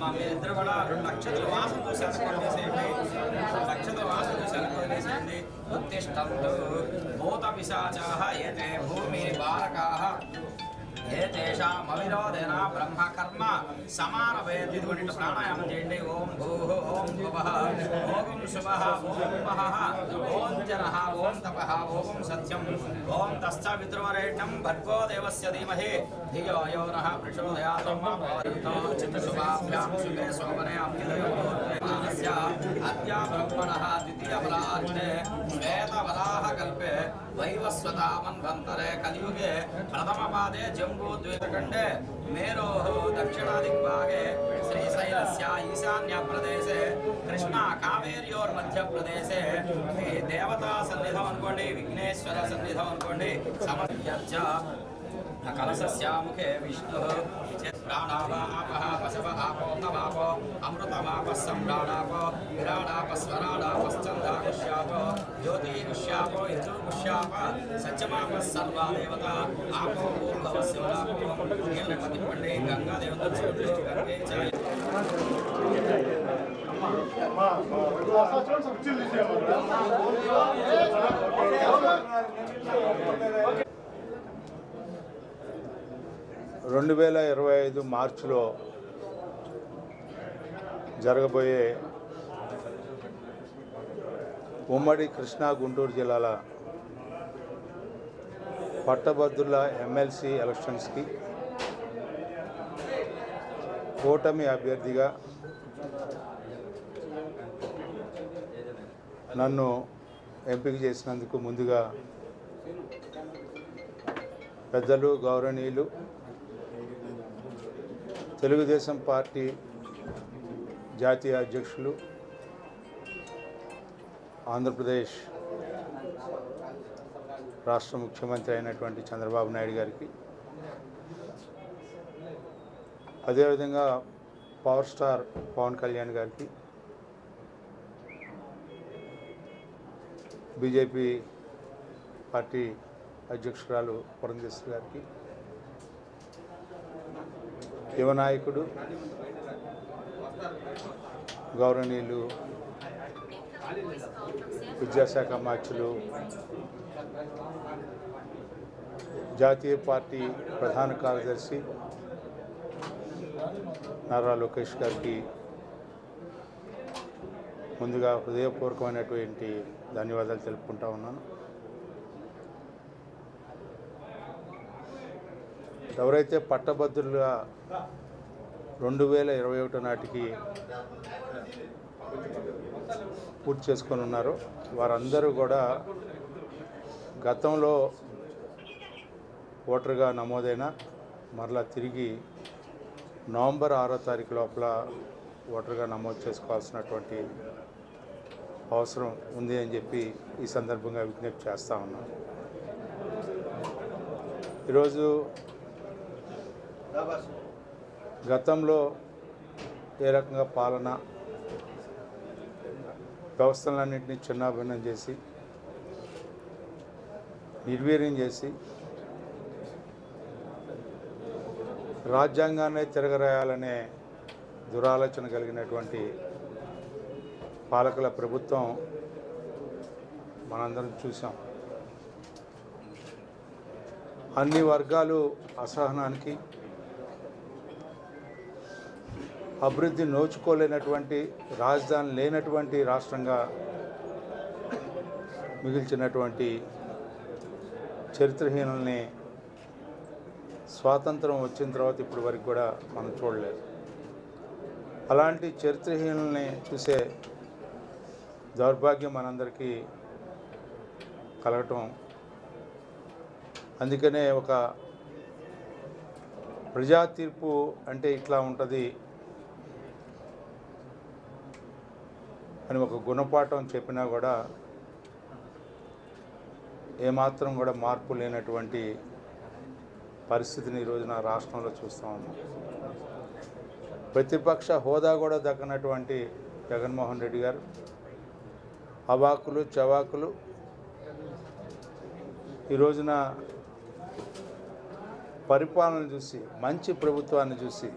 మా మీరిద్దరు కూడా రెండు లక్షల వాసం చూసి అనుకోండి లక్షల వాసం చూసి అనుకోండి ఉత్తిష్టంతు భూత పిశాచాహ ఏతే భూమి బాలకాహ. బాలకాః ఏతేషాం అవిరోధేన బ్రహ్మ కర్మ సమానవేది ఇటువంటి ప్రాణాయామం చేయండి. ఓం భూః ఓం భువః ఓం శుభ ఓం మహ ఓం జన ఓం తప ఓం సత్యం. ఓం తశ్చ విద్రువరేణ్యం భర్గో దేవస్య ధీమహి. ధియో యో నః ప్రచోదయాత్ మా భవతో చిత్తశుభాభ్యాం శుభే సోమనే అభ్యుదయో तस्य प्रथम ब्रह्मणः द्वितीयबलार्थे मेरो दक्षिणा वैवस्वतामन्वन्तरे कलियुगे प्रथमपादे जम्बूद्वैतखण्डे मेरोः दक्षिणादिग्भागे श्रीशैलस्य ईशान्यप्रदेशे देवता सन्निधौ विघ्नेश्वर सन्निधौ अन्कोण्डि समर्प्य च कलशस्य मुखे विष्णुः ప్రాణావాపః పశవ ఆపో తవాపో అమృతమాపः సంప్రాణాపో విరాడాపస్వరాడాపశ్చందాకుష్యాపో జ్యోతికుష్యాపో యజుర్కుష్యాప సత్యమాపः సర్వా ఆపో భూర్భవస్యవరాపో నీలమతి పండే గంగా దేవత గంగే చ రెండు వేల ఇరవై ఐదు మార్చిలో జరగబోయే ఉమ్మడి కృష్ణా గుంటూరు జిల్లాల పట్టభద్రుల ఎమ్మెల్సీ ఎలక్షన్స్కి కూటమి అభ్యర్థిగా నన్ను ఎంపిక చేసినందుకు ముందుగా పెద్దలు గౌరవనీయులు తెలుగుదేశం పార్టీ జాతీయ అధ్యక్షులు ఆంధ్రప్రదేశ్ రాష్ట్ర ముఖ్యమంత్రి అయినటువంటి చంద్రబాబు నాయుడు గారికి. అదేవిధంగా పవర్ స్టార్ పవన్ కళ్యాణ్ గారికి బీజేపీ పార్టీ అధ్యక్షురాలు పురంధేశ్వరి గారికి యువ నాయకుడు గౌరవనీయులు విద్యాశాఖ మార్చులు జాతీయ పార్టీ ప్రధాన కార్యదర్శి నారా లోకేష్ గారికి ముందుగా హృదయపూర్వకమైనటువంటి ధన్యవాదాలు తెలుపుకుంటా ఉన్నాను. ఎవరైతే పట్టభద్రులుగా రెండు వేల ఇరవై ఒకటి నాటికి పూర్తి చేసుకొని ఉన్నారో వారందరూ కూడా గతంలో ఓటర్గా నమోదైన మరలా తిరిగి నవంబర్ ఆరో తారీఖు లోపల ఓటర్గా నమోదు చేసుకోవాల్సినటువంటి అవసరం ఉంది అని చెప్పి ఈ సందర్భంగా విజ్ఞప్తి చేస్తూ ఉన్నాం. ఈరోజు గతంలో ఏ రకంగా పాలన వ్యవస్థలన్నింటినీ చిన్నాభిన్నం చేసి నిర్వీర్యం చేసి రాజ్యాంగాన్ని తిరగరాయాలనే దురాలోచన కలిగినటువంటి పాలకుల ప్రభుత్వం మనందరం చూసాం అన్ని వర్గాలు అసహనానికి అభివృద్ధి నోచుకోలేనటువంటి రాజధాని లేనటువంటి రాష్ట్రంగా మిగిల్చినటువంటి చరిత్రహీనుల్ని స్వాతంత్రం వచ్చిన తర్వాత ఇప్పటి వరకు కూడా మనం చూడలేదు. అలాంటి చరిత్రహీనుల్ని చూసే దౌర్భాగ్యం మనందరికీ కలగటం. అందుకనే ఒక ప్రజా తీర్పు అంటే ఇట్లా ఉంటుంది. అని ఒక గుణపాఠం చెప్పినా కూడా ఏమాత్రం కూడా మార్పు లేనటువంటి పరిస్థితిని ఈరోజు నా రాష్ట్రంలో చూస్తూ ఉన్నాం. ప్రతిపక్ష హోదా కూడా దక్కనటువంటి జగన్మోహన్ రెడ్డి గారు అవాకులు చవాకులు. ఈ రోజున పరిపాలన చూసి మంచి ప్రభుత్వాన్ని చూసి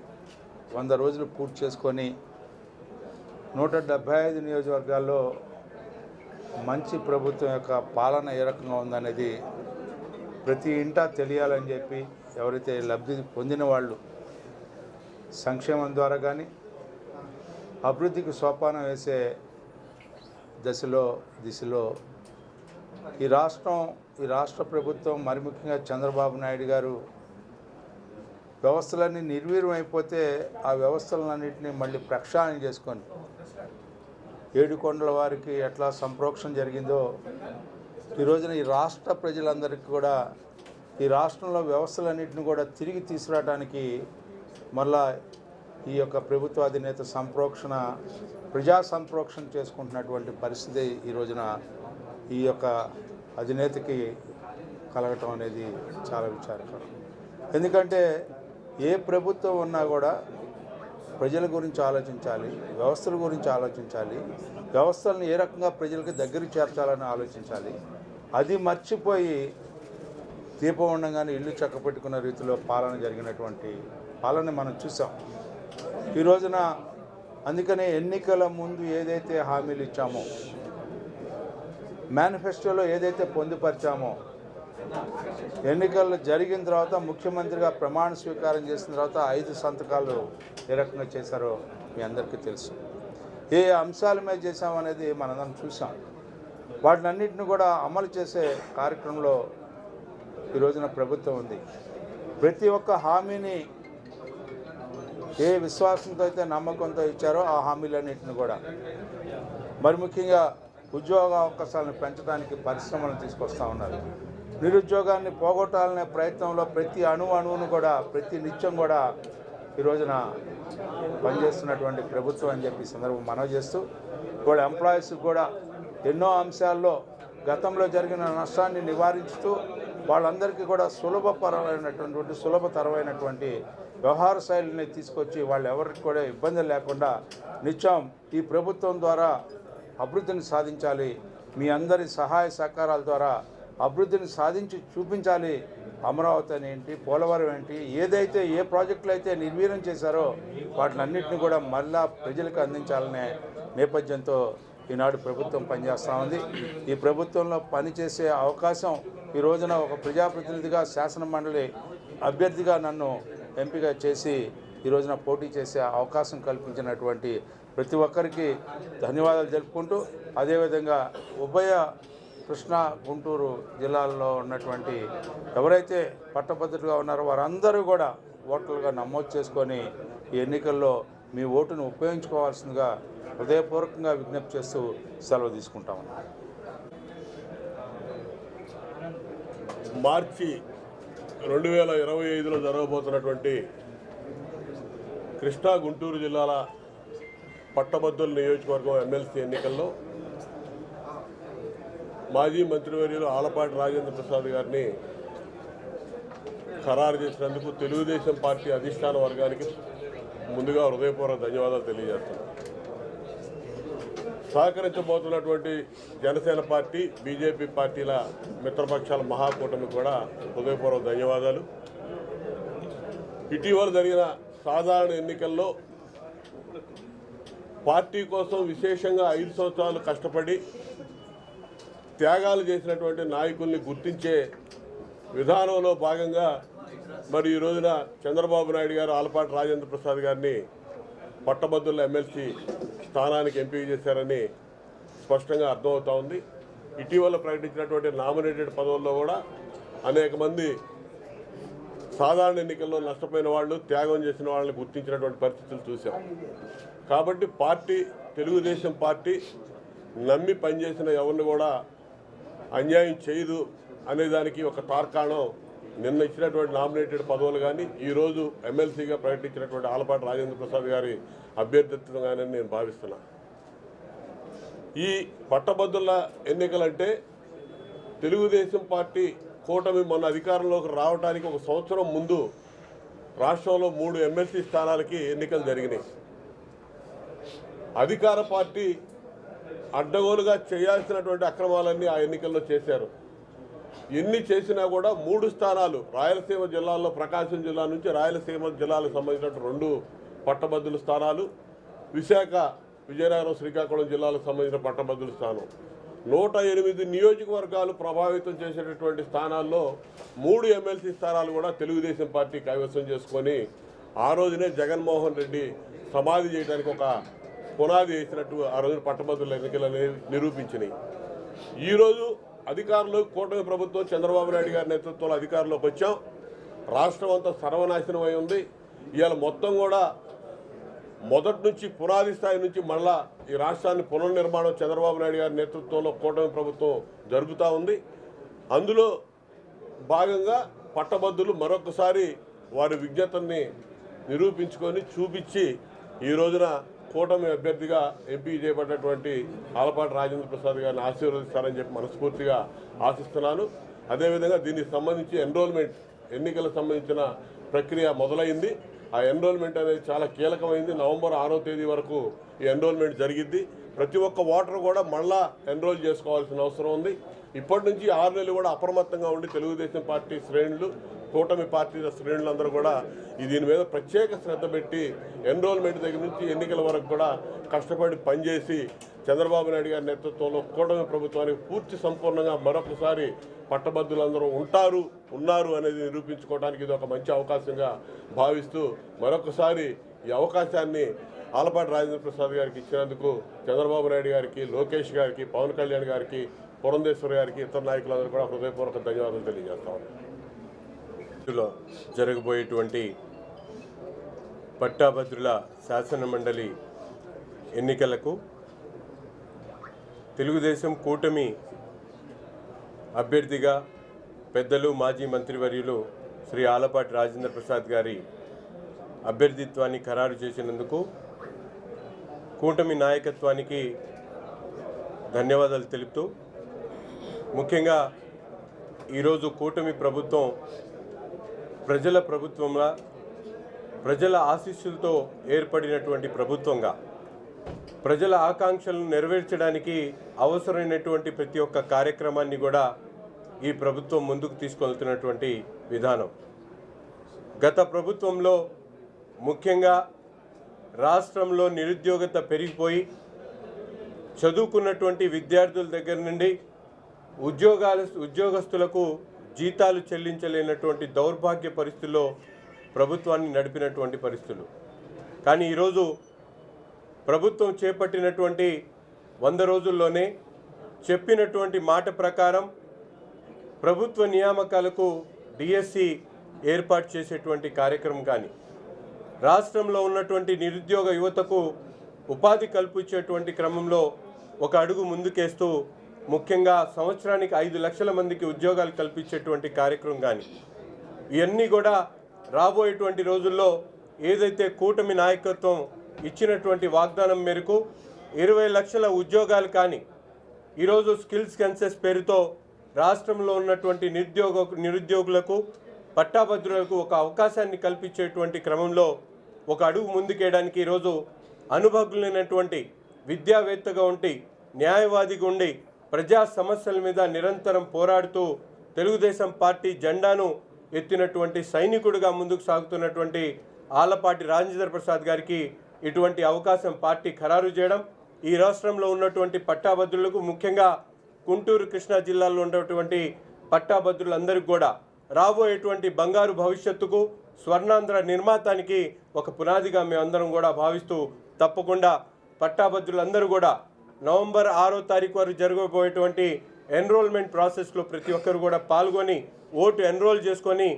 వంద రోజులు పూర్తి చేసుకొని నూట డెబ్భై ఐదు నియోజకవర్గాల్లో మంచి ప్రభుత్వం యొక్క పాలన ఏ రకంగా ఉందనేది ప్రతి ఇంటా తెలియాలని చెప్పి ఎవరైతే లబ్ధి పొందిన వాళ్ళు సంక్షేమం ద్వారా కానీ అభివృద్ధికి సోపానం వేసే దశలో దిశలో ఈ రాష్ట్రం ఈ రాష్ట్ర ప్రభుత్వం మరి ముఖ్యంగా చంద్రబాబు నాయుడు గారు వ్యవస్థలన్నీ నిర్వీర్యం అయిపోతే ఆ వ్యవస్థలన్నింటినీ మళ్ళీ ప్రక్షాళన చేసుకొని ఏడుకొండల వారికి ఎట్లా సంప్రోక్షణ జరిగిందో ఈ రోజున ఈ రాష్ట్ర ప్రజలందరికీ కూడా ఈ రాష్ట్రంలో వ్యవస్థలన్నింటిని కూడా తిరిగి తీసుకురావడానికి మళ్ళా ఈ యొక్క ప్రభుత్వ అధినేత సంప్రోక్షణ ప్రజా సంప్రోక్షణ చేసుకుంటున్నటువంటి పరిస్థితి ఈ రోజున ఈ యొక్క అధినేతకి కలగటం అనేది చాలా విచారకరం. ఎందుకంటే ఏ ప్రభుత్వం ఉన్నా కూడా ప్రజల గురించి ఆలోచించాలి వ్యవస్థల గురించి ఆలోచించాలి వ్యవస్థలను ఏ రకంగా ప్రజలకు దగ్గర చేర్చాలని ఆలోచించాలి. అది మర్చిపోయి దీపం ఉండగానే ఇల్లు చక్కపెట్టుకున్న రీతిలో పాలన జరిగినటువంటి పాలన మనం చూసాం. ఈ రోజున అందుకనే ఎన్నికల ముందు ఏదైతే హామీలు ఇచ్చామో మేనిఫెస్టోలో ఏదైతే పొందుపరిచామో ఎన్నికలు జరిగిన తర్వాత ముఖ్యమంత్రిగా ప్రమాణ స్వీకారం చేసిన తర్వాత ఐదు సంతకాలు ఏ రకంగా చేశారో మీ అందరికీ తెలుసు. ఏ అంశాల మీద చేశామనేది మనందరం చూసాం వాటినన్నింటిని కూడా అమలు చేసే కార్యక్రమంలో ఈ రోజున ప్రభుత్వం ఉంది. ప్రతి ఒక్క హామీని ఏ విశ్వాసంతో అయితే నమ్మకంతో ఇచ్చారో ఆ హామీలన్నింటిని కూడా. మరి ముఖ్యంగా ఉద్యోగ అవకాశాలను పెంచడానికి పరిశ్రమలను తీసుకొస్తా ఉన్నారు. నిరుద్యోగాన్ని పోగొట్టాలనే ప్రయత్నంలో ప్రతి అణు అణువును కూడా ప్రతి నిత్యం కూడా ఈ రోజున పనిచేస్తున్నటువంటి ప్రభుత్వం అని చెప్పి సందర్భం మనవి చేస్తూ కూడా ఎంప్లాయీస్ కూడా ఎన్నో అంశాల్లో గతంలో జరిగిన నష్టాన్ని నివారించుతూ వాళ్ళందరికీ కూడా సులభపరమైనటువంటి సులభతరమైనటువంటి వ్యవహార శైలిని తీసుకొచ్చి వాళ్ళు ఎవరికి కూడా ఇబ్బంది లేకుండా నిత్యం ఈ ప్రభుత్వం ద్వారా అభివృద్ధిని సాధించాలి. మీ అందరి సహాయ సహకారాల ద్వారా అభివృద్ధిని సాధించి చూపించాలి. అమరావతి అని ఏంటి పోలవరం ఏంటి ఏదైతే ఏ ప్రాజెక్టులు అయితే నిర్వీర్యం చేశారో వాటినన్నింటినీ కూడా మళ్ళా ప్రజలకు అందించాలనే నేపథ్యంతో ఈనాడు ప్రభుత్వం పనిచేస్తూ ఉంది. ఈ ప్రభుత్వంలో పనిచేసే అవకాశం ఈ రోజున ఒక ప్రజాప్రతినిధిగా శాసన మండలి అభ్యర్థిగా నన్ను ఎంపిక చేసి ఈ రోజున పోటీ చేసే అవకాశం కల్పించినటువంటి ప్రతి ఒక్కరికి ధన్యవాదాలు తెలుపుకుంటూ అదేవిధంగా ఉభయ కృష్ణా గుంటూరు జిల్లాల్లో ఉన్నటువంటి ఎవరైతే పట్టభద్రులుగా ఉన్నారో వారందరూ కూడా ఓటర్లుగా నమోదు చేసుకొని ఈ ఎన్నికల్లో మీ ఓటును ఉపయోగించుకోవాల్సిందిగా హృదయపూర్వకంగా విజ్ఞప్తి చేస్తూ సెలవు తీసుకుంటామన్నా మార్చి రెండు వేల ఇరవై ఐదులో జరగబోతున్నటువంటి కృష్ణా గుంటూరు జిల్లాల పట్టభద్రుల నియోజకవర్గం ఎమ్మెల్సీ ఎన్నికల్లో మాజీ మంత్రివర్యులు ఆలపాటి రాజేంద్ర ప్రసాద్ గారిని ఖరారు చేసినందుకు తెలుగుదేశం పార్టీ అధిష్టాన వర్గానికి ముందుగా హృదయపూర్వక ధన్యవాదాలు తెలియజేస్తున్నాను సహకరించబోతున్నటువంటి జనసేన పార్టీ బీజేపీ పార్టీల మిత్రపక్షాల మహాకూటమి కూడా హృదయపూర్వక ధన్యవాదాలు. ఇటీవల జరిగిన సాధారణ ఎన్నికల్లో పార్టీ కోసం విశేషంగా ఐదు సంవత్సరాలు కష్టపడి త్యాగాలు చేసినటువంటి నాయకుల్ని గుర్తించే విధానంలో భాగంగా మరి ఈ రోజున చంద్రబాబు నాయుడు గారు ఆలపాటి రాజేంద్ర ప్రసాద్ గారిని పట్టభద్రుల ఎమ్మెల్సీ స్థానానికి ఎంపిక చేశారని స్పష్టంగా అర్థమవుతా ఉంది. ఇటీవల ప్రకటించినటువంటి నామినేటెడ్ పదవుల్లో కూడా అనేక మంది సాధారణ ఎన్నికల్లో నష్టపోయిన వాళ్ళు త్యాగం చేసిన వాళ్ళని గుర్తించినటువంటి పరిస్థితులు చూసాం కాబట్టి పార్టీ తెలుగుదేశం పార్టీ నమ్మి పనిచేసిన ఎవరిని కూడా అన్యాయం చేయదు అనేదానికి ఒక తార్కాణం నిన్న ఇచ్చినటువంటి నామినేటెడ్ పదవులు కానీ ఈరోజు ఎమ్మెల్సీగా ప్రకటించినటువంటి ఆలపాటి రాజేంద్ర ప్రసాద్ గారి అభ్యర్థిత్వం కానీ నేను భావిస్తున్నా. ఈ పట్టభద్రుల ఎన్నికలంటే తెలుగుదేశం పార్టీ కూటమి మన అధికారంలోకి రావడానికి ఒక సంవత్సరం ముందు రాష్ట్రంలో మూడు ఎమ్మెల్సీ స్థానాలకి ఎన్నికలు జరిగినాయి. అధికార పార్టీ అడ్డగోలుగా చేయాల్సినటువంటి అక్రమాలన్నీ ఆ ఎన్నికల్లో చేశారు. ఎన్ని చేసినా కూడా మూడు స్థానాలు రాయలసీమ జిల్లాల్లో ప్రకాశం జిల్లా నుంచి రాయలసీమ జిల్లాలకు సంబంధించిన రెండు పట్టభద్రుల స్థానాలు విశాఖ విజయనగరం శ్రీకాకుళం జిల్లాలకు సంబంధించిన పట్టభద్రుల స్థానం. నూట ఎనిమిది నియోజకవర్గాలు ప్రభావితం చేసేటటువంటి స్థానాల్లో మూడు ఎమ్మెల్సీ స్థానాలు కూడా తెలుగుదేశం పార్టీ కైవసం చేసుకొని ఆ రోజునే జగన్మోహన్ రెడ్డి సమాధి చేయడానికి ఒక పునాది వేసినట్టు ఆ రోజున పట్టభద్రుల ఎన్నికలు అనేవి నిరూపించినాయి. ఈరోజు అధికారంలో కూటమి ప్రభుత్వం చంద్రబాబు నాయుడు గారి నేతృత్వంలో అధికారంలోకి వచ్చాం. రాష్ట్రం అంతా సర్వనాశనం అయి ఉంది. ఇవాళ మొత్తం కూడా మొదటి నుంచి పునాది స్థాయి నుంచి మళ్ళా ఈ రాష్ట్రాన్ని పునర్నిర్మాణం చంద్రబాబు నాయుడు గారి నేతృత్వంలో కూటమి ప్రభుత్వం జరుగుతూ ఉంది. అందులో భాగంగా పట్టభద్రులు మరొకసారి వారి విజ్ఞతని నిరూపించుకొని చూపించి ఈ రోజున కూటమి అభ్యర్థిగా ఎంపీ చేయబడినటువంటి ఆలపాటి రాజేంద్ర ప్రసాద్ గారిని ఆశీర్వదిస్తారని చెప్పి మనస్ఫూర్తిగా ఆశిస్తున్నాను. అదేవిధంగా దీనికి సంబంధించి ఎన్రోల్మెంట్ ఎన్నికలకు సంబంధించిన ప్రక్రియ మొదలైంది. ఆ ఎన్రోల్మెంట్ అనేది చాలా కీలకమైంది. నవంబర్ ఆరో తేదీ వరకు ఈ ఎన్రోల్మెంట్ జరిగిద్ది. ప్రతి ఒక్క ఓటర్ కూడా మళ్ళా ఎన్రోల్ చేసుకోవాల్సిన అవసరం ఉంది. ఇప్పటి నుంచి ఆరు నెలలు కూడా అప్రమత్తంగా ఉండి తెలుగుదేశం పార్టీ శ్రేణులు కూటమి పార్టీల శ్రేణులందరూ కూడా దీని మీద ప్రత్యేక శ్రద్ధ పెట్టి ఎన్రోల్మెంట్ దగ్గర నుంచి ఎన్నికల వరకు కూడా కష్టపడి పనిచేసి చంద్రబాబు నాయుడు గారి నేతృత్వంలో కూటమి ప్రభుత్వానికి పూర్తి సంపూర్ణంగా మరొకసారి పట్టభద్రులందరూ ఉంటారు ఉన్నారు అనేది నిరూపించుకోవడానికి ఇది ఒక మంచి అవకాశంగా భావిస్తూ మరొకసారి ఈ అవకాశాన్ని ఆలపాటి రాజేంద్ర ప్రసాద్ గారికి ఇచ్చినందుకు చంద్రబాబు నాయుడు గారికి లోకేష్ గారికి పవన్ కళ్యాణ్ గారికి పురంధేశ్వర్ గారికి ఇతర నాయకులందరూ కూడా హృదయపూర్వక ధన్యవాదాలు తెలియజేస్తా ఉన్నాను జరగబోయేటువంటి పట్టాభద్రుల శాసన మండలి ఎన్నికలకు తెలుగుదేశం కూటమి అభ్యర్థిగా పెద్దలు మాజీ మంత్రివర్యులు శ్రీ ఆలపాటి రాజేంద్ర ప్రసాద్ గారి అభ్యర్థిత్వాన్ని ఖరారు చేసినందుకు కూటమి నాయకత్వానికి ధన్యవాదాలు తెలుపుతూ ముఖ్యంగా ఈరోజు కూటమి ప్రభుత్వం ప్రజల ప్రభుత్వంగా ప్రజల ఆశీస్సులతో ఏర్పడినటువంటి ప్రభుత్వంగా ప్రజల ఆకాంక్షలను నెరవేర్చడానికి అవసరమైనటువంటి ప్రతి ఒక్క కార్యక్రమాన్ని కూడా ఈ ప్రభుత్వం ముందుకు తీసుకెళ్తున్నటువంటి విధానం. గత ప్రభుత్వంలో ముఖ్యంగా రాష్ట్రంలో నిరుద్యోగత పెరిగిపోయి చదువుకున్నటువంటి విద్యార్థుల దగ్గర నుండి ఉద్యోగాల ఉద్యోగస్తులకు జీతాలు చెల్లించలేనటువంటి దౌర్భాగ్య పరిస్థితుల్లో ప్రభుత్వాన్ని నడిపినటువంటి పరిస్థితులు. కానీ ఈరోజు ప్రభుత్వం చేపట్టినటువంటి వంద రోజుల్లోనే చెప్పినటువంటి మాట ప్రకారం ప్రభుత్వ నియామకాలకు డిఎస్సి ఏర్పాటు చేసేటువంటి కార్యక్రమం కానీ రాష్ట్రంలో ఉన్నటువంటి నిరుద్యోగ యువతకు ఉపాధి కల్పించేటువంటి క్రమంలో ఒక అడుగు ముందుకేస్తూ ముఖ్యంగా సంవత్సరానికి ఐదు లక్షల మందికి ఉద్యోగాలు కల్పించేటువంటి కార్యక్రమం కానీ ఇవన్నీ కూడా రాబోయేటువంటి రోజుల్లో ఏదైతే కూటమి నాయకత్వం ఇచ్చినటువంటి వాగ్దానం మేరకు ఇరవై లక్షల ఉద్యోగాలు కానీ ఈరోజు స్కిల్స్ కన్సెస్ పేరుతో రాష్ట్రంలో ఉన్నటువంటి నిరుద్యోగ నిరుద్యోగులకు పట్టాభద్రులకు ఒక అవకాశాన్ని కల్పించేటువంటి క్రమంలో ఒక అడుగు ముందుకేయడానికి ఈరోజు అనుభవజ్ఞులైనటువంటి విద్యావేత్తగా ఉండి న్యాయవాదిగా ఉండి ప్రజా సమస్యల మీద నిరంతరం పోరాడుతూ తెలుగుదేశం పార్టీ జెండాను ఎత్తినటువంటి సైనికుడిగా ముందుకు సాగుతున్నటువంటి ఆలపాటి రాజేంద్ర ప్రసాద్ గారికి ఇటువంటి అవకాశం పార్టీ ఖరారు చేయడం ఈ రాష్ట్రంలో ఉన్నటువంటి పట్టాభద్రులకు ముఖ్యంగా గుంటూరు కృష్ణా జిల్లాలో ఉన్నటువంటి పట్టాభద్రులందరికీ కూడా రాబోయేటువంటి బంగారు భవిష్యత్తుకు స్వర్ణాంధ్ర నిర్మాతానికి ఒక పునాదిగా మేమందరం కూడా భావిస్తూ తప్పకుండా పట్టాభద్రులందరూ కూడా నవంబర్ ఆరో తారీఖు వరకు జరగబోయేటువంటి ఎన్రోల్మెంట్ ప్రాసెస్లో ప్రతి ఒక్కరు కూడా పాల్గొని ఓటు ఎన్రోల్ చేసుకొని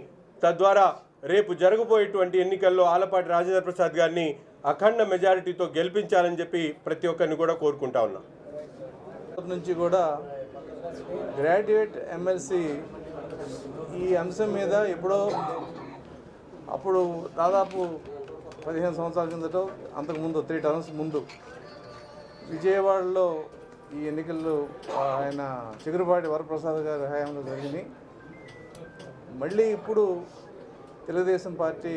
తద్వారా రేపు జరగబోయేటువంటి ఎన్నికల్లో ఆలపాటి రాజేంద్ర ప్రసాద్ గారిని అఖండ మెజారిటీతో గెలిపించాలని చెప్పి ప్రతి ఒక్కరిని కూడా కోరుకుంటా ఉన్నాం. నుంచి కూడా గ్రాడ్యుయేట్ ఎమ్మెల్సీ ఈ అంశం మీద ఎప్పుడో అప్పుడు దాదాపు పదిహేను సంవత్సరాల కిందట అంతకుముందు త్రీ టర్మ్స్ ముందు విజయవాడలో ఈ ఎన్నికల్లో ఆయన చిగురుపాటి వరప్రసాద్ గారి హయాంలో జరిగినాయి మళ్ళీ ఇప్పుడు తెలుగుదేశం పార్టీ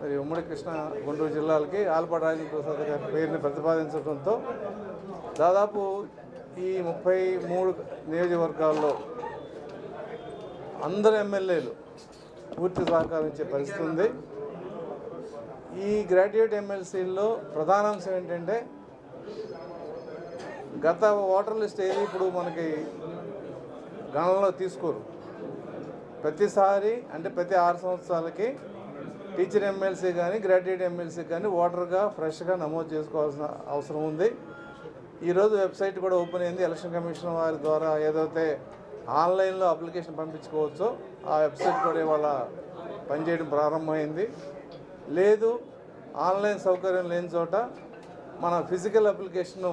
మరి ఉమ్మడి కృష్ణ గుంటూరు జిల్లాలకి ఆలపాటి రాజేంద్ర ప్రసాద్ గారి పేరుని ప్రతిపాదించడంతో దాదాపు ఈ ముప్పై మూడు నియోజకవర్గాల్లో అందరు ఎమ్మెల్యేలు పూర్తి సహకరించే ఇచ్చే పరిస్థితి ఉంది. ఈ గ్రాడ్యుయేట్ ఎమ్మెల్సీల్లో ప్రధాన అంశం ఏంటంటే గత ఓటర్ లిస్ట్ ఏది ఇప్పుడు మనకి గణనలో తీసుకోరు. ప్రతిసారి అంటే ప్రతి ఆరు సంవత్సరాలకి టీచర్ ఎమ్మెల్సీ కానీ గ్రాడ్యుయేట్ ఎమ్మెల్సీ కానీ ఓటర్గా ఫ్రెష్గా నమోదు చేసుకోవాల్సిన అవసరం ఉంది. ఈరోజు వెబ్సైట్ కూడా ఓపెన్ అయింది. ఎలక్షన్ కమిషన్ వారి ద్వారా ఏదైతే ఆన్లైన్లో అప్లికేషన్ పంపించుకోవచ్చో ఆ వెబ్సైట్ కూడా ఇవాళ పనిచేయడం ప్రారంభమైంది. లేదు ఆన్లైన్ సౌకర్యం లేని చోట మన ఫిజికల్ అప్లికేషను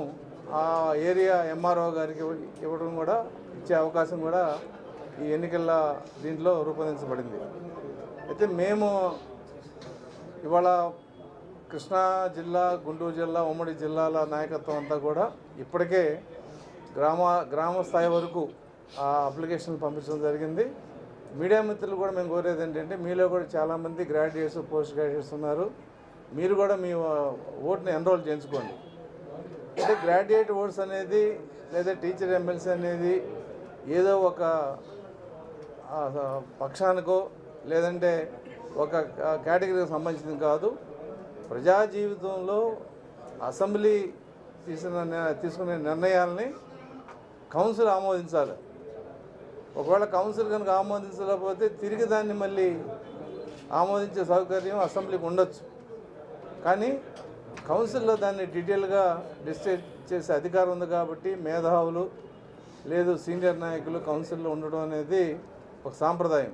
ఆ ఏరియా ఎంఆర్ఓ గారికి ఇవ్వడం కూడా ఇచ్చే అవకాశం కూడా ఈ ఎన్నికల దీంట్లో రూపొందించబడింది. అయితే మేము ఇవాళ కృష్ణా జిల్లా గుంటూరు జిల్లా ఉమ్మడి జిల్లాల నాయకత్వం అంతా కూడా ఇప్పటికే గ్రామ గ్రామ స్థాయి వరకు ఆ అప్లికేషన్ పంపించడం జరిగింది. మీడియా మిత్రులు కూడా మేము కోరేది ఏంటంటే మీలో కూడా చాలామంది గ్రాడ్యుయేట్స్ పోస్ట్ గ్రాడ్యుయేట్స్ ఉన్నారు. మీరు కూడా మీ ఓట్ని ఎన్రోల్ చేయించుకోండి. అంటే గ్రాడ్యుయేట్ ఓట్స్ అనేది లేదా టీచర్ ఎమ్మెల్సీ అనేది ఏదో ఒక పక్షానికో లేదంటే ఒక కేటగిరీకి సంబంధించింది కాదు. ప్రజా జీవితంలో అసెంబ్లీ తీసిన తీసుకునే నిర్ణయాల్ని కౌన్సిల్ ఆమోదించాలి. ఒకవేళ కౌన్సిల్ కనుక ఆమోదించలేకపోతే తిరిగి దాన్ని మళ్ళీ ఆమోదించే సౌకర్యం అసెంబ్లీకి ఉండొచ్చు. కానీ కౌన్సిల్లో దాన్ని డీటెయిల్గా డిసైడ్ చేసే అధికారం ఉంది కాబట్టి మేధావులు లేదు సీనియర్ నాయకులు కౌన్సిల్లో ఉండడం అనేది ఒక సాంప్రదాయం.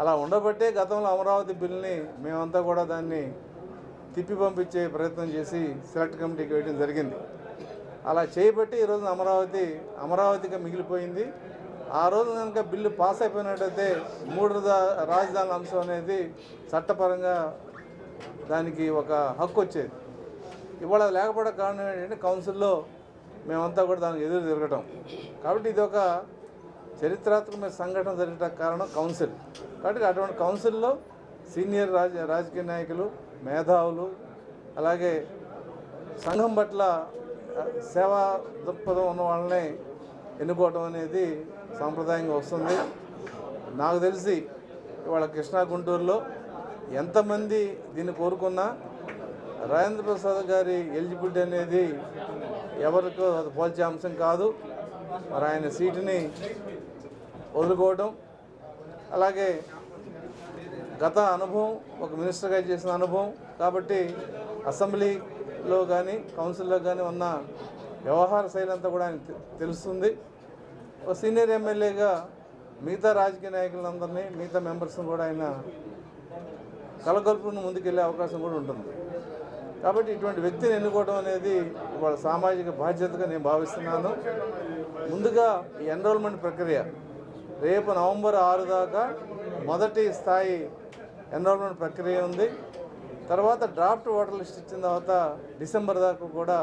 అలా ఉండబట్టే గతంలో అమరావతి బిల్ని మేమంతా కూడా దాన్ని తిప్పి పంపించే ప్రయత్నం చేసి సెలెక్ట్ కమిటీకి వేయడం జరిగింది. అలా చేయబట్టి ఈరోజు అమరావతి అమరావతిగా మిగిలిపోయింది. ఆ రోజు కనుక బిల్లు పాస్ అయిపోయినట్టయితే మూడు రాజధానుల అంశం అనేది చట్టపరంగా దానికి ఒక హక్కు వచ్చేది. ఇవాళ లేకపోవడం కారణం ఏంటంటే కౌన్సిల్లో మేమంతా కూడా దానికి ఎదురు తిరగటం. కాబట్టి ఇది ఒక చరిత్రాత్మకమైన సంఘటన జరగడానికి కారణం కౌన్సిల్. కాబట్టి అటువంటి కౌన్సిల్లో సీనియర్ రాజ రాజకీయ నాయకులు మేధావులు అలాగే సంఘం పట్ల సేవా దృక్పథం ఉన్న వాళ్ళని ఎన్నుకోవటం అనేది సాంప్రదాయంగా వస్తుంది. నాకు తెలిసి ఇవాళ కృష్ణా గుంటూరులో ఎంతమంది దీన్ని కోరుకున్నా రాజేంద్ర ప్రసాద్ గారి ఎలిజిబిలిటీ అనేది ఎవరికో అది పోల్చే అంశం కాదు. మరి ఆయన సీటుని వదులుకోవడం అలాగే గత అనుభవం ఒక మినిస్టర్గా చేసిన అనుభవం కాబట్టి అసెంబ్లీలో కానీ కౌన్సిల్లో కానీ ఉన్న వ్యవహార శైలి అంతా కూడా ఆయన తె- తెలుస్తుంది. ఒక సీనియర్ ఎమ్మెల్యేగా మిగతా రాజకీయ నాయకులందరినీ మిగతా మెంబర్స్ని కూడా ఆయన కలగొల్పును ముందుకెళ్ళే అవకాశం కూడా ఉంటుంది. కాబట్టి ఇటువంటి వ్యక్తిని ఎన్నుకోవడం అనేది వాళ్ళ సామాజిక బాధ్యతగా నేను భావిస్తున్నాను. ముందుగా ఈ ఎన్రోల్మెంట్ ప్రక్రియ రేపు నవంబర్ ఆరు దాకా మొదటి స్థాయి ఎన్రోల్మెంట్ ప్రక్రియ ఉంది. తర్వాత డ్రాఫ్ట్ ఓటర్ లిస్ట్ ఇచ్చిన తర్వాత డిసెంబర్ దాకా కూడా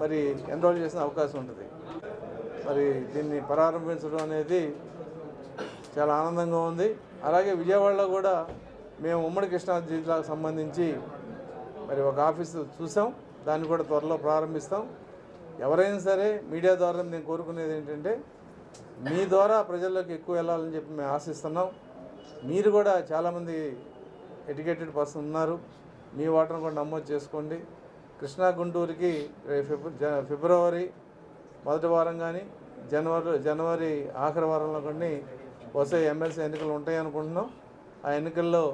మరి ఎన్రోల్ చేసిన అవకాశం ఉంటుంది. మరి దీన్ని ప్రారంభించడం అనేది చాలా ఆనందంగా ఉంది. అలాగే విజయవాడలో కూడా మేము ఉమ్మడి కృష్ణా జిల్లాకు సంబంధించి మరి ఒక ఆఫీసు చూసాం. దాన్ని కూడా త్వరలో ప్రారంభిస్తాం. ఎవరైనా సరే మీడియా ద్వారా నేను కోరుకునేది ఏంటంటే మీ ద్వారా ప్రజల్లోకి ఎక్కువ వెళ్ళాలని చెప్పి మేము ఆశిస్తున్నాం. మీరు కూడా చాలామంది ఎడ్యుకేటెడ్ పర్సన్ ఉన్నారు. మీ ఓటర్ని కూడా నమోదు చేసుకోండి. కృష్ణా గుంటూరుకి ఫిబ్ర- జ- ఫిబ్రవరి మొదటి వారం కానీ జనవరి జనవరి ఆఖరి వారంలో కొన్ని వస్తే ఎమ్మెల్సీ ఎన్నికలు ఉంటాయి అనుకుంటున్నాం. ఆ ఎన్నికల్లో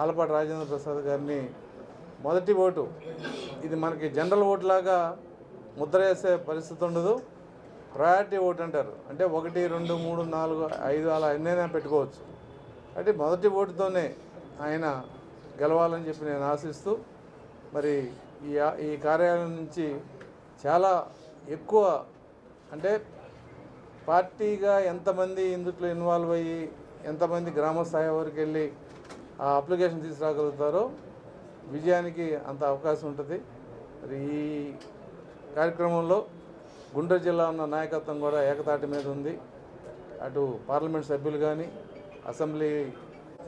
ఆలపాటి రాజేంద్ర ప్రసాద్ గారిని మొదటి ఓటు ఇది మనకి జనరల్ ఓటు లాగా ముద్ర వేసే పరిస్థితి ఉండదు. ప్రయారిటీ ఓటు అంటారు. అంటే ఒకటి రెండు మూడు నాలుగు ఐదు అలా ఎన్నైనా పెట్టుకోవచ్చు. అంటే మొదటి ఓటుతోనే ఆయన గెలవాలని చెప్పి నేను ఆశిస్తూ మరి ఈ ఈ కార్యాలయం నుంచి చాలా ఎక్కువ అంటే పార్టీగా ఎంతమంది ఇందుట్లో ఇన్వాల్వ్ అయ్యి ఎంతమంది గ్రామ స్థాయి వరకు వెళ్ళి ఆ అప్లికేషన్ తీసుకురాగలుగుతారో విజయానికి అంత అవకాశం ఉంటుంది. మరి ఈ కార్యక్రమంలో గుంటూరు జిల్లా ఉన్న నాయకత్వం కూడా ఏకతాటి మీద ఉంది. అటు పార్లమెంట్ సభ్యులు కానీ అసెంబ్లీ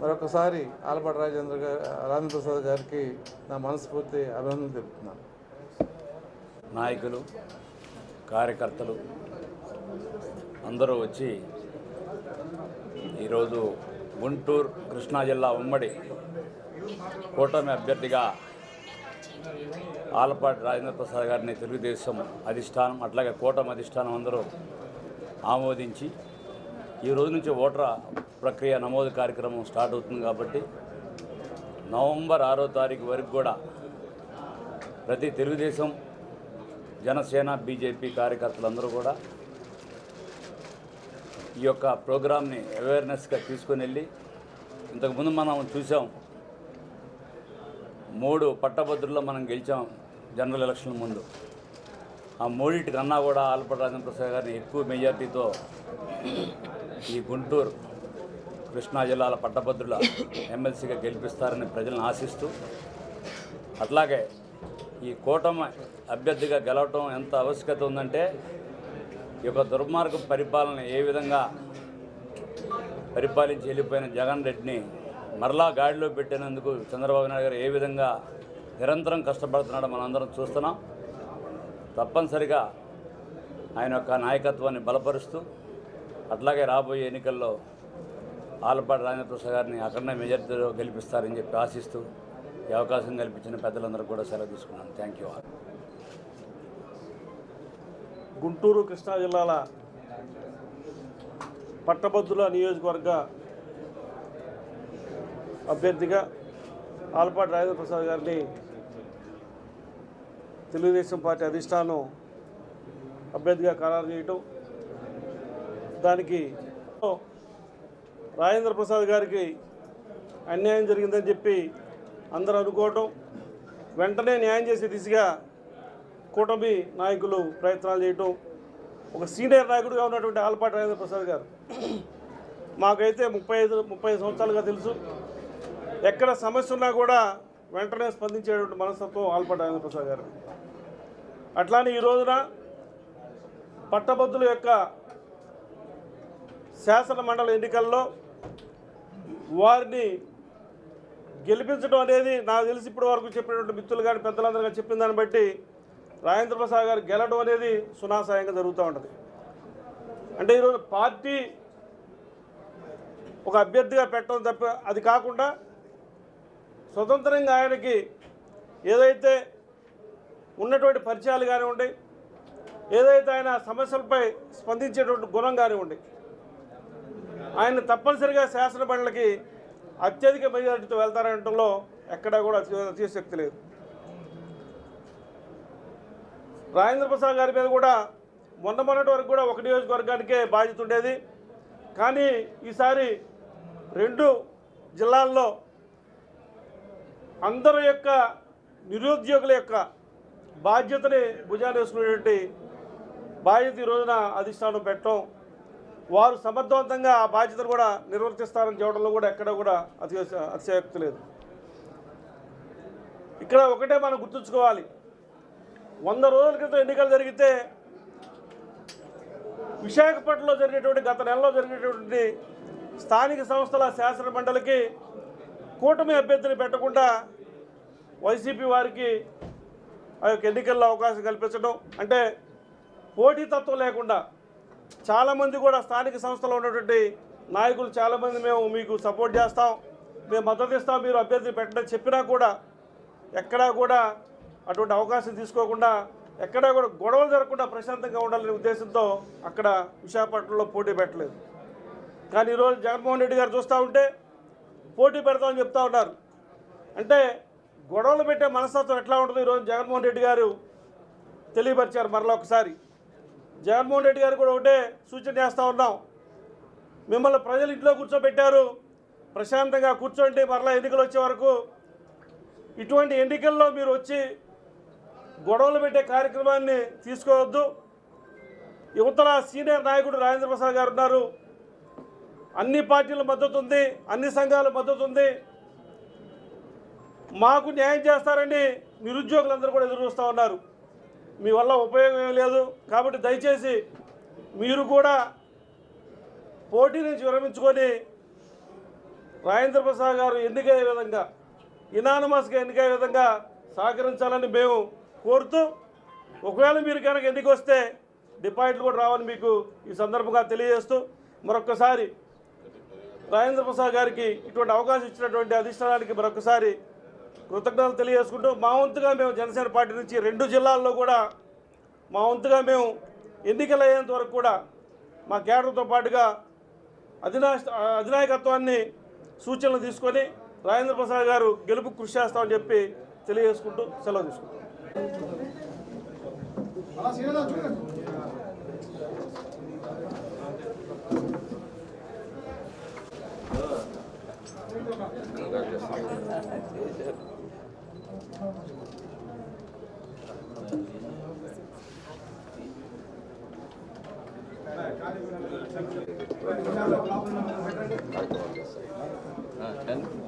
మరొకసారి ఆలపాటి రాజేంద్ర గారు రాజేంద్ర ప్రసాద్ గారికి నా మనస్ఫూర్తి అభినందనలు తెలుపుతున్నాను. నాయకులు కార్యకర్తలు అందరూ వచ్చి ఈరోజు గుంటూరు కృష్ణా జిల్లా ఉమ్మడి కూటమి అభ్యర్థిగా ఆలపాటి రాజేంద్ర ప్రసాద్ గారిని తెలుగుదేశం అధిష్టానం అట్లాగే కూటమి అధిష్టానం అందరూ ఆమోదించి ఈ రోజు నుంచి ఓటర్ ప్రక్రియ నమోదు కార్యక్రమం స్టార్ట్ అవుతుంది కాబట్టి నవంబర్ ఆరో తారీఖు వరకు కూడా ప్రతి తెలుగుదేశం జనసేన బీజేపీ కార్యకర్తలందరూ కూడా ఈ యొక్క ప్రోగ్రామ్ని అవేర్నెస్గా తీసుకుని వెళ్ళి ఇంతకుముందు మనం చూసాం మూడు పట్టభద్రుల్లో మనం గెలిచాం జనరల్ ఎలక్షన్ ముందు. ఆ మూడింటి కన్నా కూడా ఆల్పటి రాజేంద్రప్రసాద్ గారిని ఎక్కువ మెజార్టీతో ఈ గుంటూరు కృష్ణా జిల్లాల పట్టభద్రుల ఎమ్మెల్సీగా గెలిపిస్తారని ప్రజలను ఆశిస్తూ అట్లాగే ఈ కూటమి అభ్యర్థిగా గెలవటం ఎంత ఆవశ్యకత ఉందంటే ఈ యొక్క దుర్మార్గ పరిపాలన ఏ విధంగా పరిపాలించి వెళ్ళిపోయిన జగన్ రెడ్డిని మరలా గాడిలో పెట్టినందుకు చంద్రబాబు నాయుడు గారు ఏ విధంగా నిరంతరం కష్టపడుతున్నాడో మనందరం చూస్తున్నాం. తప్పనిసరిగా ఆయన యొక్క నాయకత్వాన్ని బలపరుస్తూ అట్లాగే రాబోయే ఎన్నికల్లో ఆలపాటి రాజేంద్ర గారిని అక్కడనే మెజార్టీలో గెలిపిస్తారని చెప్పి ఆశిస్తూ ఈ అవకాశం కల్పించిన పెద్దలందరూ కూడా సెలవు తీసుకున్నాను. థ్యాంక్ యూ గుంటూరు కృష్ణా జిల్లాల పట్టభద్రుల నియోజకవర్గ అభ్యర్థిగా ఆలపాటి రాజేంద్ర ప్రసాద్ గారిని తెలుగుదేశం పార్టీ అధిష్టానం అభ్యర్థిగా ఖరారు చేయటం. దానికి రాజేంద్ర ప్రసాద్ గారికి అన్యాయం జరిగిందని చెప్పి అందరూ అనుకోవటం. వెంటనే న్యాయం చేసే దిశగా కూటమి నాయకులు ప్రయత్నాలు చేయటం ఒక సీనియర్ నాయకుడిగా ఉన్నటువంటి ఆలపాటి రాజేంద్ర ప్రసాద్ గారు. మాకైతే ముప్పై ఐదు ముప్పై ఐదు సంవత్సరాలుగా తెలుసు. ఎక్కడ సమస్య ఉన్నా కూడా వెంటనే స్పందించేటువంటి మనస్తత్వం ఆలపాటి రాజేంద్ర ప్రసాద్ గారు. అట్లానే ఈ రోజున పట్టభద్రుల యొక్క శాసన మండలి ఎన్నికల్లో వారిని గెలిపించడం అనేది నాకు తెలిసి ఇప్పటి వరకు చెప్పినటువంటి మిత్రులు కానీ పెద్దలందరూ కానీ చెప్పిన దాన్ని బట్టి రాజేంద్ర ప్రసాద్ గారు గెలడం అనేది సునాసాయంగా జరుగుతూ ఉంటుంది. అంటే ఈరోజు పార్టీ ఒక అభ్యర్థిగా పెట్టడం తప్ప అది కాకుండా స్వతంత్రంగా ఆయనకి ఏదైతే ఉన్నటువంటి పరిచయాలు కానివ్వండి ఏదైతే ఆయన సమస్యలపై స్పందించేటువంటి గుణం కానివ్వండి ఆయన తప్పనిసరిగా శాసన మండలికి అత్యధిక మెజారిటీతో వెళ్తారనడంలో ఎక్కడా కూడా అతి అతిశక్తి లేదు. రాజేంద్ర ప్రసాద్ గారి మీద కూడా మొన్న మొన్నటి వరకు కూడా ఒక నియోజకవర్గానికే బాధ్యత ఉండేది. కానీ ఈసారి రెండు జిల్లాల్లో అందరి యొక్క నిరుద్యోగుల యొక్క బాధ్యతని భుజాన్ని వేసుకునేటువంటి బాధ్యత ఈ రోజున అధిష్టానం పెట్టడం వారు సమర్థవంతంగా ఆ బాధ్యతను కూడా నిర్వర్తిస్తారని చెప్పడంలో కూడా ఎక్కడ కూడా అతి అతిశయోక్తి లేదు. ఇక్కడ ఒకటే మనం గుర్తుంచుకోవాలి. వంద రోజుల క్రితం ఎన్నికలు జరిగితే విశాఖపట్నంలో జరిగినటువంటి గత నెలలో జరిగినటువంటి స్థానిక సంస్థల శాసన మండలికి కూటమి అభ్యర్థిని పెట్టకుండా వైసీపీ వారికి ఆ యొక్క ఎన్నికల్లో అవకాశం కల్పించడం అంటే పోటీతత్వం లేకుండా చాలామంది కూడా స్థానిక సంస్థలో ఉన్నటువంటి నాయకులు చాలామంది మేము మీకు సపోర్ట్ చేస్తాం మేము మద్దతు ఇస్తాం మీరు అభ్యర్థి పెట్టడం చెప్పినా కూడా ఎక్కడా కూడా అటువంటి అవకాశం తీసుకోకుండా ఎక్కడా కూడా గొడవలు జరగకుండా ప్రశాంతంగా ఉండాలనే ఉద్దేశంతో అక్కడ విశాఖపట్నంలో పోటీ పెట్టలేదు. కానీ ఈరోజు జగన్మోహన్ రెడ్డి గారు చూస్తూ ఉంటే పోటీ పెడతామని చెప్తా ఉన్నారు. అంటే గొడవలు పెట్టే మనస్తత్వం ఎట్లా ఉంటుందో ఈరోజు జగన్మోహన్ రెడ్డి గారు తెలియపరిచారు మరలా ఒకసారి. జగన్మోహన్ రెడ్డి గారు కూడా ఒకటే సూచన చేస్తూ ఉన్నాం. మిమ్మల్ని ప్రజలు ఇంట్లో కూర్చోబెట్టారు. ప్రశాంతంగా కూర్చోండి మరలా ఎన్నికలు వచ్చే వరకు ఇటువంటి ఎన్నికల్లో మీరు వచ్చి గొడవలు పెట్టే కార్యక్రమాన్ని తీసుకోవద్దు. యువతల సీనియర్ నాయకుడు రాజేంద్ర ప్రసాద్ గారు ఉన్నారు. అన్ని పార్టీల మద్దతు ఉంది అన్ని సంఘాల మద్దతు ఉంది. మాకు న్యాయం చేస్తారని నిరుద్యోగులందరూ కూడా ఎదురు చూస్తూ ఉన్నారు. మీ వల్ల ఉపయోగం ఏం లేదు. కాబట్టి దయచేసి మీరు కూడా పోటీ నుంచి విరమించుకొని రాజేంద్ర ప్రసాద్ గారు ఎన్నికయ్యే విధంగా ఇనానమస్గా ఎన్నికయ్యే విధంగా సహకరించాలని మేము కోరుతూ ఒకవేళ మీరు కనుక ఎందుకు వస్తే డిపాజిట్లు కూడా రావని మీకు ఈ సందర్భంగా తెలియజేస్తూ మరొకసారి రాజేంద్ర ప్రసాద్ గారికి ఇటువంటి అవకాశం ఇచ్చినటువంటి అధిష్టానానికి మరొకసారి కృతజ్ఞతలు తెలియజేసుకుంటూ మా వంతుగా మేము జనసేన పార్టీ నుంచి రెండు జిల్లాల్లో కూడా మా వంతుగా మేము ఎన్నికలు అయ్యేంత వరకు కూడా మా కేడర్తో పాటుగా అధినా అధినాయకత్వాన్ని సూచనలు తీసుకొని రాజేంద్ర ప్రసాద్ గారు గెలుపు కృషి చేస్తామని చెప్పి తెలియజేసుకుంటూ సెలవు తీసుకుంటాం అలా సీరియల్ చూడండి Ten.